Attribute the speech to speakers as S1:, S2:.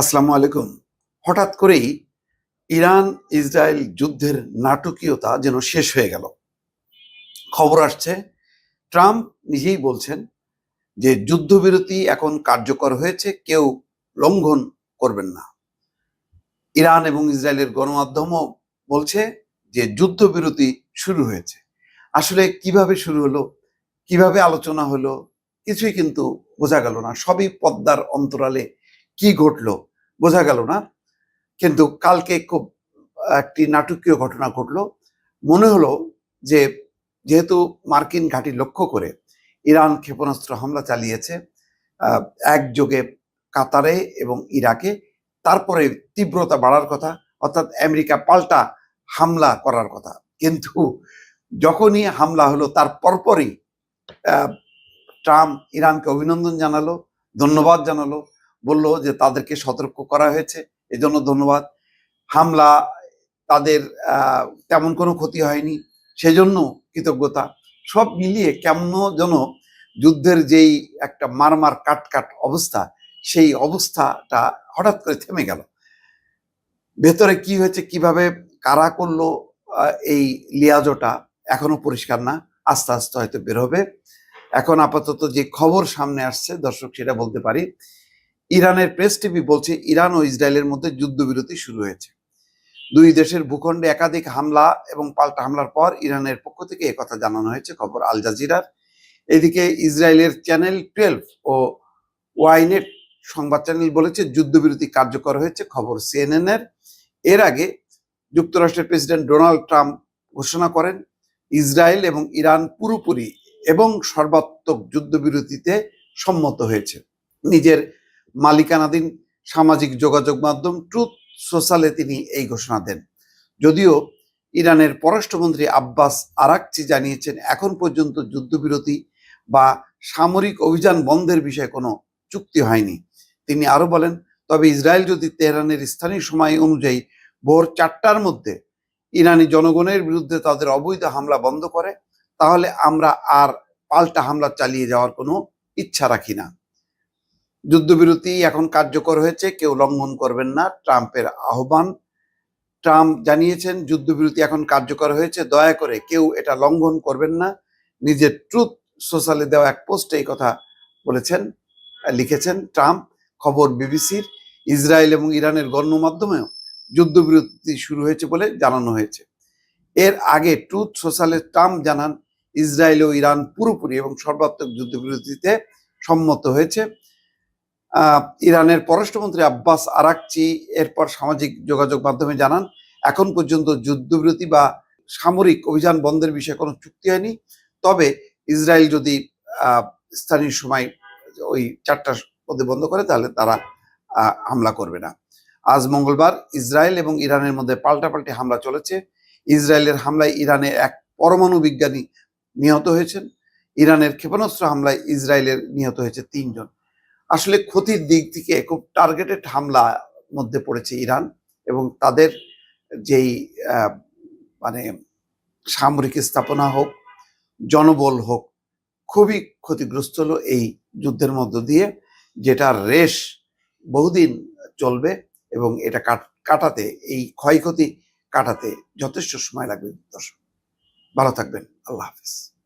S1: আসসালামু আলাইকুম। হঠাৎ করেই ইরান ইসরায়েল যুদ্ধের নাটকীয়তা যেন শেষ হয়ে গেল। খবর আসছে, ট্রাম্প নিজেই বলছেন যে যুদ্ধবিরতি এখন কার্যকর হয়েছে, কেউ লঙ্ঘন করবেন না। ইরান এবং ইসরায়েলের গণমাধ্যমও বলছে যে যুদ্ধবিরতি শুরু হয়েছে। আসলে কীভাবে শুরু হলো, কীভাবে আলোচনা হলো, কিছুই কিন্তু বোঝা গেল না। সবই পদ্মার অন্তরালে কি ঘটলো বোঝা গেল না। কিন্তু কালকে খুব একটি নাটকীয় ঘটনা ঘটলো। মনে হলো যে যেহেতু মার্কিন ঘাঁটি লক্ষ্য করে ইরান ক্ষেপণাস্ত্র হামলা চালিয়েছে একযোগে কাতারে এবং ইরাকে, তারপরে তীব্রতা বাড়ার কথা, অর্থাৎ আমেরিকা পাল্টা হামলা করার কথা। কিন্তু যখনই হামলা হলো, তার পরপরই ট্রাম্প ইরানকে অভিনন্দন জানালো, ধন্যবাদ জানালো বলল যে তাদেরকে সতর্ক করা হয়েছে। এজন্য ধন্যবাদ। হামলা তাদের তেমন কোনো ক্ষতি হয়নি। সেজন্য কৃতজ্ঞতা। সব মিলিয়ে কেমন যেন যুদ্ধের যেই একটা মারমার কাট কাট অবস্থা, সেই অবস্থাটা হঠাৎ করে থেমে গেল। ভেতরে কি হয়েছে, কীভাবে কারা করল এই লিয়াজোটা এখনও পরিষ্কার না। আস্তে আস্তে হয়তো বের হবে। এখন আপাতত যে খবর সামনে আসছে, দর্শক সেটা বলতে পারি। ইরানের প্রেস টিভি বলছে, ইরান ও ইসরায়েলের মধ্যে যুদ্ধবিরতি শুরু হয়েছে। দুই দেশের ভূখণ্ডে একাধিক হামলা এবং পাল্টা হামলার পর ইরানের পক্ষ থেকে একথা জানানো হয়েছে খবর আল জাজিরার। এদিকে ইসরায়েলের চ্যানেল টুয়েলভ ও ওয়াইনেট সংবাদ চ্যানেল বলেছে, যুদ্ধবিরতি কার্যকর হয়েছে, খবর সিএনএন এর এর আগে যুক্তরাষ্ট্রের প্রেসিডেন্ট ডোনাল্ড ট্রাম্প ঘোষণা করেন, ইসরায়েল এবং ইরান পুরোপুরি এবং সর্বাত্মক যুদ্ধবিরতিতে সম্মত হয়েছে। নিজের মালিকানাধীন সামাজিক যোগাযোগ মাধ্যম ট্রুথ সোশ্যালে তিনি এই ঘোষণা দেন। যদিও ইরানের পররাষ্ট্রমন্ত্রী আব্বাস আরাকচি জানিয়েছেন, এখন পর্যন্ত যুদ্ধবিরতি বা সামরিক অভিযান বন্ধের বিষয়ে কোনো চুক্তি হয়নি। তিনি আরও বলেন, তবে ইসরায়েল যদি তেহরানের স্থানীয় সময় অনুযায়ী ভোর চারটার মধ্যে ইরানি জনগণের বিরুদ্ধে তাদের অবৈধ হামলা বন্ধ করে, তাহলে আমরা আর পাল্টা হামলা চালিয়ে যাওয়ার কোনো ইচ্ছা রাখি না। যুদ্ধবিরতি এখন কার্যকর হয়েছে, কেউ লঙ্ঘন করবেন না, ট্রাম্পের আহ্বান। ট্রাম্প জানিয়েছেন, যুদ্ধবিরতি এখন কার্যকর হয়েছে, দয়া করে কেউ এটা লঙ্ঘন করবেন না। নিজের ট্রুথ সোশ্যালে দেওয়া এক পোস্টে এই কথা বলেছেন, লিখেছেন ট্রাম্প, খবর বিবিসির। ইসরায়েল এবং ইরানের গণমাধ্যমেও যুদ্ধবিরতি শুরু হয়েছে বলে জানানো হয়েছে। এর আগে ট্রুথ সোশ্যালে ট্রাম্প জানান, ইসরায়েল ও ইরান পুরোপুরি এবং সর্বাত্মক যুদ্ধবিরতিতে সম্মত হয়েছে। ইরানের পররাষ্ট্রমন্ত্রী আব্বাস আরাকচি এরপর সামাজিক যোগাযোগ মাধ্যমে জানান, এখন পর্যন্ত যুদ্ধবিরতি বা সামরিক অভিযান বন্ধের বিষয়ে কোনো চুক্তি হয়নি। তবে ইসরায়েল যদি স্থানীয় সময় ওই চারটার মধ্যে বন্ধ করে, তাহলে তারা হামলা করবে না। আজ মঙ্গলবার ইসরায়েল এবং ইরানের মধ্যে পাল্টাপাল্টি হামলা চলেছে। ইসরায়েলের হামলায় ইরানের এক পরমাণু বিজ্ঞানী নিহত হয়েছেন। ইরানের ক্ষেপণাস্ত্র হামলায় ইসরায়েলের নিহত হয়েছে তিনজন। আসলে ক্ষতির দিক থেকে খুব টার্গেটেড হামলা মধ্যে পড়েছে ইরান এবং তাদের যেই মানে সামরিক স্থাপনা হোক, জনবল হোক, খুবই ক্ষতিগ্রস্ত হলো এই যুদ্ধের মধ্য দিয়ে যেটার রেশ বহুদিন চলবে এবং এটা কাট- কাটাতে, এই ক্ষয়ক্ষতি কাটাতে যথেষ্ট সময় লাগবে। দর্শক, ভালো থাকবেন। আল্লাহ হাফিজ।